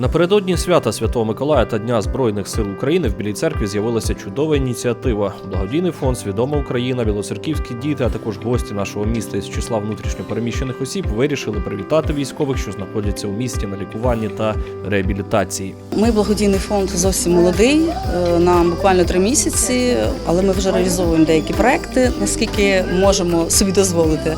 Напередодні свята Святого Миколая та Дня Збройних сил України в Білій церкві з'явилася чудова ініціатива. Благодійний фонд Свідома Україна, білоцерківські діти, а також гості нашого міста із числа внутрішньопереміщених осіб вирішили привітати військових, що знаходяться у місті на лікуванні та реабілітації. Ми благодійний фонд зовсім молодий, е, нам буквально три місяці, але ми вже реалізовуємо деякі проекти, наскільки можемо собі дозволити.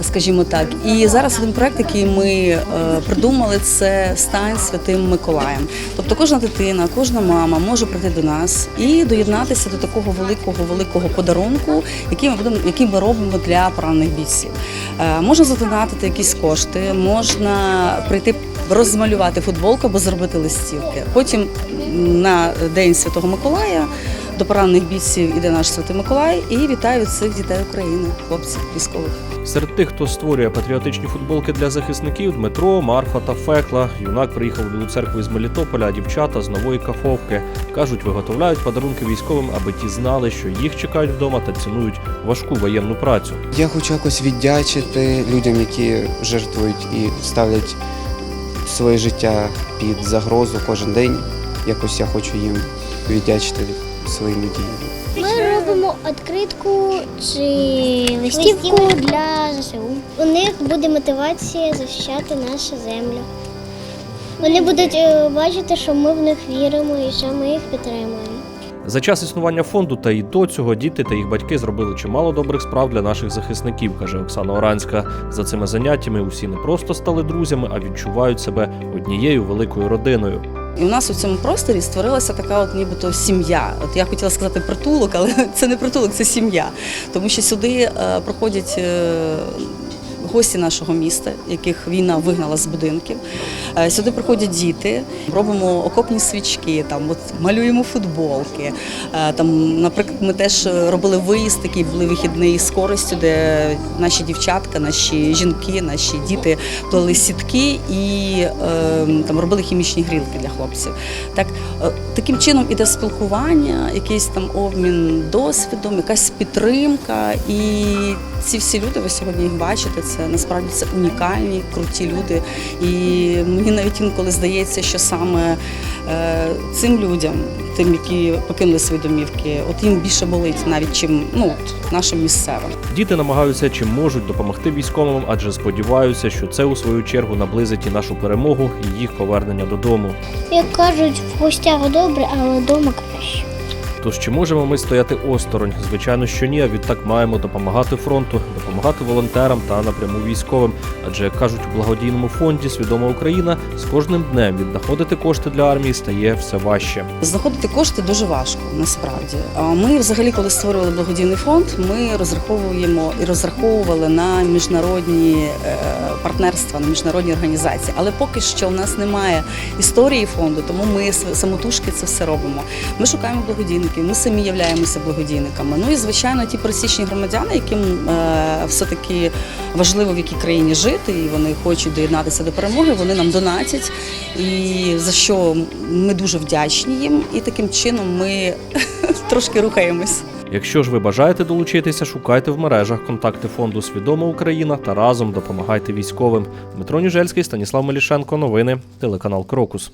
Скажімо так, і зараз один проект, який ми е, придумали, це стань святим Миколаєм. Тобто кожна дитина, кожна мама може прийти до нас і доєднатися до такого великого великого подарунку, який ми будемо, який ми робимо для поранених бійців. Е, можна задонатити якісь кошти, можна прийти розмалювати футболку або зробити листівки. Потім на День Святого Миколая до поранених бійців іде наш Святий Миколай і вітає від всіх дітей України, хлопців, військових. Серед тих, хто створює патріотичні футболки для захисників, Дмитро, Марфа та Фекла. Юнак приїхав в Білу церкву із Мелітополя, а дівчата з нової каховки. Кажуть, виготовляють подарунки військовим, аби ті знали, що їх чекають вдома та цінують важку воєнну працю. Я хочу якось віддячити людям, які жертвують і ставлять своє життя під загрозу кожен день. Якось я хочу їм віддячити своїми діями. Ми робимо відкритку чи листівку для ЗСУ. У них буде мотивація захищати нашу землю. Вони будуть е, бачити, що ми в них віримо і що ми їх підтримуємо. За час існування фонду та і до цього діти та їх батьки зробили чимало добрих справ для наших захисників, каже Оксана Оранська. За цими заняттями усі не просто стали друзями, а відчувають себе однією великою родиною. І у нас у цьому просторі створилася така, от нібито сім'я. От я хотіла сказати притулок, але це не притулок, це сім'я. Тому що сюди е, проходять е, гості нашого міста, яких війна вигнала з будинків. Е, сюди приходять діти, робимо окопні свічки, там от малюємо футболки. Е, там, наприклад, ми теж робили виїзд, такий були вихідний з користю, де наші дівчатка, наші жінки, наші діти плели сітки і е, там робили хімічні грілки для хлопців. Так, е, таким чином іде спілкування, якийсь там обмін досвідом, якась підтримка. І ці всі люди, ви сьогодні їх бачите, це насправді це унікальні, круті люди. І мені навіть інколи здається, що саме е, цим людям, тим, які покинули свої домівки, от їм більше болить навіть чим ну, от, нашим місцевим. Діти намагаються чим можуть допомогти військовим, адже сподіваються, що це у свою чергу наблизить і нашу перемогу, і їх повернення додому. Як кажуть, в гостях добре, але вдома краще. Тож чи можемо ми стояти осторонь? Звичайно, що ні. А відтак маємо допомагати фронту, допомагати волонтерам та напряму військовим. Адже як кажуть у благодійному фонді Свідома Україна з кожним днем віднаходити кошти для армії стає все важче. Знаходити кошти дуже важко насправді. Ми, взагалі, коли створювали благодійний фонд, ми розраховуємо і розраховували на міжнародні е, партнерства, на міжнародні організації. Але поки що в нас немає історії фонду, тому ми самотужки це все робимо. Ми шукаємо благодійників, ми самі являємося благодійниками. Ну і звичайно, ті пересічні громадяни, яким е, все таки важливо в якій країні жити, і вони хочуть доєднатися до перемоги. Вони нам донатять, і за що ми дуже вдячні їм. І таким чином ми трошки рухаємось. Якщо ж ви бажаєте долучитися, шукайте в мережах контакти фонду Свідома Україна та разом допомагайте військовим. Дмитро Ніжельський, Станіслав Мелішенко. Новини, телеканал Крокус.